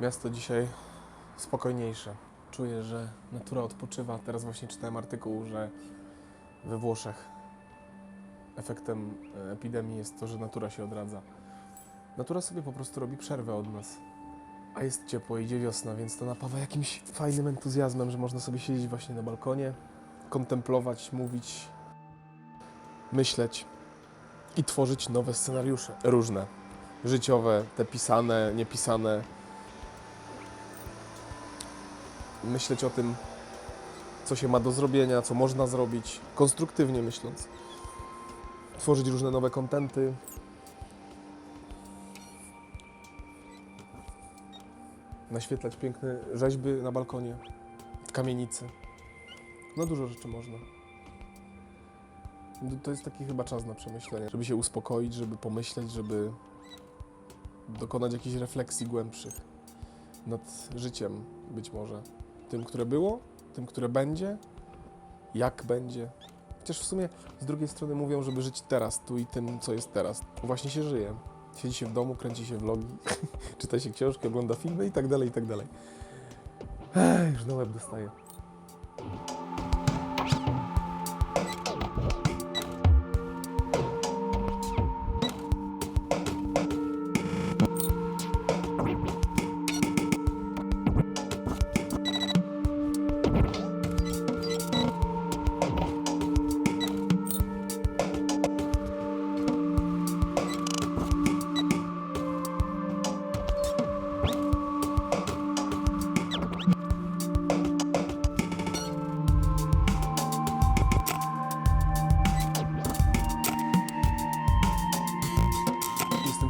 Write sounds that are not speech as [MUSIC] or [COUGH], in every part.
Miasto dzisiaj spokojniejsze. Czuję, że natura odpoczywa. Teraz właśnie czytałem artykuł, że we Włoszech efektem e, epidemii jest to, że natura się odradza. Natura sobie po prostu robi przerwę od nas. A jest ciepło, idzie wiosna, więc to napawa jakimś fajnym entuzjazmem, że można sobie siedzieć właśnie na balkonie, kontemplować, mówić, myśleć i tworzyć nowe scenariusze. Różne. Życiowe, te pisane, niepisane. Myśleć o tym, co się ma do zrobienia, co można zrobić, konstruktywnie myśląc. Tworzyć różne nowe kontenty. Naświetlać piękne rzeźby na balkonie, kamienicy. No dużo rzeczy można. No To jest taki chyba czas na przemyślenie, żeby się uspokoić, żeby pomyśleć, żeby dokonać jakichś refleksji głębszych nad życiem być może. Tym, które było, tym, które będzie, jak będzie. Chociaż w sumie z drugiej strony mówią, żeby żyć teraz, tu i tym, co jest teraz. Właśnie się żyje. Siedzi się w domu, kręci się vlogi, [LAUGHS] czyta się książki, ogląda filmy i tak dalej, i tak dalej. Ech, już na łeb dostaję.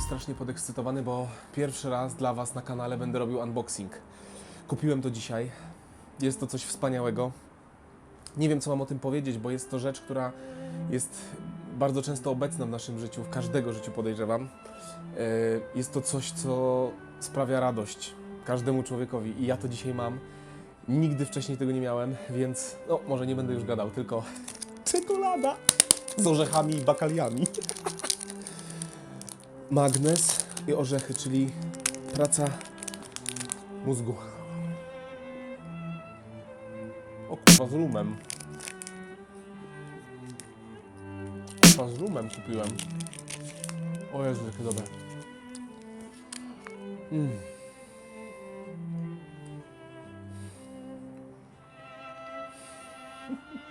Strasznie podekscytowany, bo pierwszy raz dla Was na kanale będę robił unboxing. Kupiłem to dzisiaj. Jest to coś wspaniałego. Nie wiem, co mam o tym powiedzieć, bo jest to rzecz, która jest bardzo często obecna w naszym życiu, w każdego życiu podejrzewam. E, Jest to coś, co sprawia radość każdemu człowiekowi i ja to dzisiaj mam. Nigdy wcześniej tego nie miałem, więc no, może nie będę już gadał, tylko [LAUGHS] czekolada z orzechami i bakaliami [LAUGHS] magnes i orzechy, czyli praca mózgu. O kurwa, z rumem. Kurwa, z rumem kupiłem. O Jezu, jakie dobre. Mm. [LAUGHS]